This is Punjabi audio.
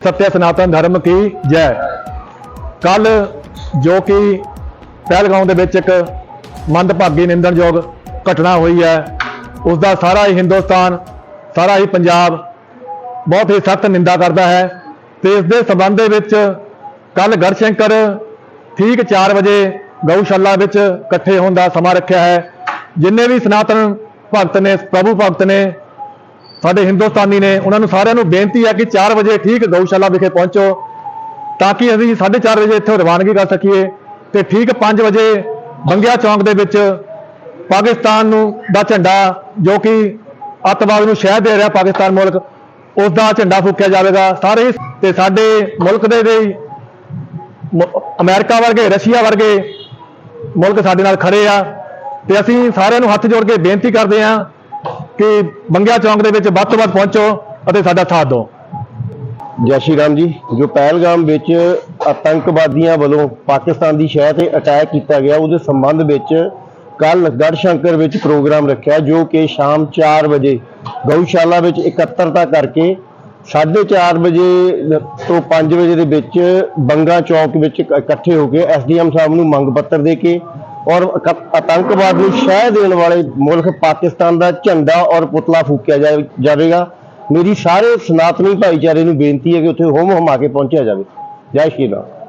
ਸਤਿ ਸਨਾਤਨ ਧਰਮ ਕੀ ਜੈ? ਕੱਲ ਜੋ ਕਿ ਪਹਿਲਗਾਉਂ ਦੇ ਵਿੱਚ ਇੱਕ ਮੰਦਭਾਗੀ ਨਿੰਦਣਯੋਗ ਘਟਨਾ ਹੋਈ ਹੈ ਉਸ ਦਾ ਸਾਰਾ ਹੀ ਹਿੰਦੁਸਤਾਨ, ਸਾਰਾ ਹੀ ਪੰਜਾਬ ਬਹੁਤ ਹੀ ਸਖਤ ਨਿੰਦਾ ਕਰਦਾ ਹੈ ਤੇ ਇਸ ਦੇ ਸਬੰਧ ਦੇ ਵਿੱਚ ਕੱਲ ਗੜਸ਼ੰਕਰ ਠੀਕ 4 ਵਜੇ ਗਊਸ਼ਾਲਾ ਵਿੱਚ ਇਕੱਠੇ ਹੋਣ ਦਾ ਸਮਾਂ ਰੱਖਿਆ ਹੈ, ਜਿੰਨੇ ਵੀ ਸਨਾਤਨ ਭਗਤ ਨੇ, ਪ੍ਰਭੂ ਭਗਤ ਨੇ ਸਾਡੇ ਹਿੰਦੁਸਤਾਨੀ ਨੇ ਉਹਨਾਂ ਨੂੰ ਸਾਰਿਆਂ ਨੂੰ ਬੇਨਤੀ ਹੈ ਕਿ 4 ਵਜੇ ਠੀਕ ਗਊਸ਼ਾਲਾ ਵਿਖੇ ਪਹੁੰਚੋ, ਤਾਂ ਕਿ ਅਸੀਂ 4:30 ਵਜੇ ਇੱਥੋਂ ਰਵਾਨਗੀ ਕਰ ਸਕੀਏ ਤੇ ਠੀਕ 5 ਵਜੇ ਬੰਗਿਆ ਚੌਂਕ ਦੇ ਵਿੱਚ ਪਾਕਿਸਤਾਨ ਨੂੰ ਦਾ ਝੰਡਾ ਜੋ ਕਿ ਅੱਤਵਾਦ ਨੂੰ ਸ਼ਹਿ ਦੇ ਰਿਹਾ ਪਾਕਿਸਤਾਨ ਮੁਲਕ, ਉਸ ਦਾ ਝੰਡਾ ਫੂਕਿਆ ਜਾਵੇਗਾ। ਸਾਰੇ ਹੀ ਤੇ ਸਾਡੇ ਮੁਲਕ ਦੇ ਦੇ ਹੀ ਅਮਰੀਕਾ ਵਰਗੇ, ਰਸ਼ੀਆ ਵਰਗੇ ਮੁਲਕ ਸਾਡੇ ਨਾਲ ਖੜੇ ਆ ਤੇ ਅਸੀਂ ਸਾਰਿਆਂ ਨੂੰ ਹੱਥ ਜੋੜ ਕੇ ਬੇਨਤੀ ਕਰਦੇ ਹਾਂ ਕਿ ਬੰਗਿਆ ਚੌਂਕ ਦੇ ਵਿੱਚ ਵੱਧ ਤੋਂ ਵੱਧ ਪਹੁੰਚੋ ਅਤੇ ਸਾਡਾ ਸਾਥ ਦਿਓ। ਜੈ ਸ਼੍ਰੀ ਰਾਮ ਜੀ, ਜੋ ਪਹਿਲਗਾਮ ਵਿੱਚ ਆਤੰਕਵਾਦੀਆਂ ਵੱਲੋਂ ਪਾਕਿਸਤਾਨ ਦੀ ਸ਼ਹਿਰ ਤੇ ਅਟੈਕ ਕੀਤਾ ਗਿਆ, ਉਹਦੇ ਸੰਬੰਧ ਵਿੱਚ ਕੱਲ ਗੜਸ਼ੰਕਰ ਵਿੱਚ ਪ੍ਰੋਗਰਾਮ ਰੱਖਿਆ, ਜੋ ਕਿ ਸ਼ਾਮ 4 ਵਜੇ ਗਊਸ਼ਾਲਾ ਵਿੱਚ ਇਕੱਤਰਤਾ ਕਰਕੇ 4:30 ਵਜੇ ਤੋਂ 5 ਵਜੇ ਦੇ ਵਿੱਚ ਬੰਗਾ ਚੌਕ ਵਿੱਚ ਇਕੱਠੇ ਹੋ ਕੇ ਐਸਡੀਐਮ ਸਾਹਿਬ ਨੂੰ ਮੰਗ ਪੱਤਰ ਦੇ ਕੇ ਔਰ ਆਤੰਕਵਾਦ ਨੂੰ ਸ਼ਹਿ ਦੇਣ ਵਾਲੇ ਮੁਲਕ ਪਾਕਿਸਤਾਨ ਦਾ ਝੰਡਾ ਔਰ ਪੁਤਲਾ ਫੂਕਿਆ ਜਾਵੇਗਾ। ਮੇਰੀ ਸਾਰੇ ਸਨਾਤਨੀ ਭਾਈਚਾਰੇ ਨੂੰ ਬੇਨਤੀ ਹੈ ਕਿ ਉੱਥੇ ਹੋਮ ਹਮਾ ਕੇ ਪਹੁੰਚਿਆ ਜਾਵੇ। ਜੈ ਸ਼੍ਰੀ ਰਾਮ।